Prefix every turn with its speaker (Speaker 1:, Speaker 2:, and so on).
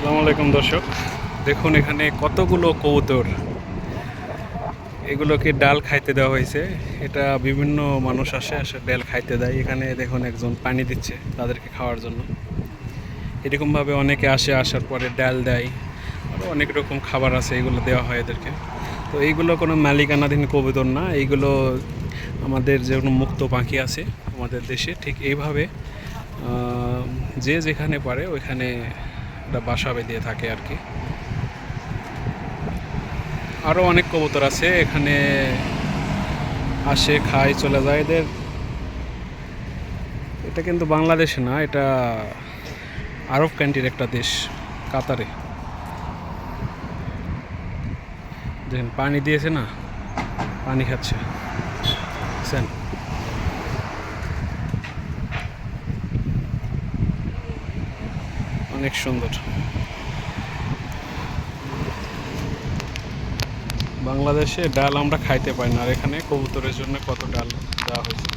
Speaker 1: আসসালামু আলাইকুম দর্শক। দেখুন এখানে কতগুলো কবুতর। এগুলোকে ডাল খাইতে দেওয়া হয়েছে। এটা বিভিন্ন মানুষ আসে আসে ডাল খাইতে দেয়। এখানে দেখুন একজন পানি দিচ্ছে তাদেরকে খাওয়ার জন্য। এরকমভাবে অনেকে আসে, আসার পরে ডাল দেয়। আরও অনেক রকম খাবার আছে এগুলো দেওয়া হয় এদেরকে। তো এইগুলো কোনো মালিকানাধীন কবুতর না। এইগুলো আমাদের যে কোনো মুক্ত পাখি আছে আমাদের দেশে। ঠিক এইভাবে যে যেখানে পারে ওইখানে একটা বাসা বেঁধে থাকে আর কি। আরও অনেক কবুতর আছে, এখানে আসে, খায়, চলে যায় এদের। এটা কিন্তু বাংলাদেশে না, এটা আরব কান্ট্রির একটা দেশ, কাতারে। দেখেন, পানি দিয়েছে না, পানি খাচ্ছে। অনেক সুন্দর। বাংলাদেশে ডাল আমরা খাইতে পাই না, আর এখানে কবুতরের জন্য কত ডাল দেওয়া হয়েছে।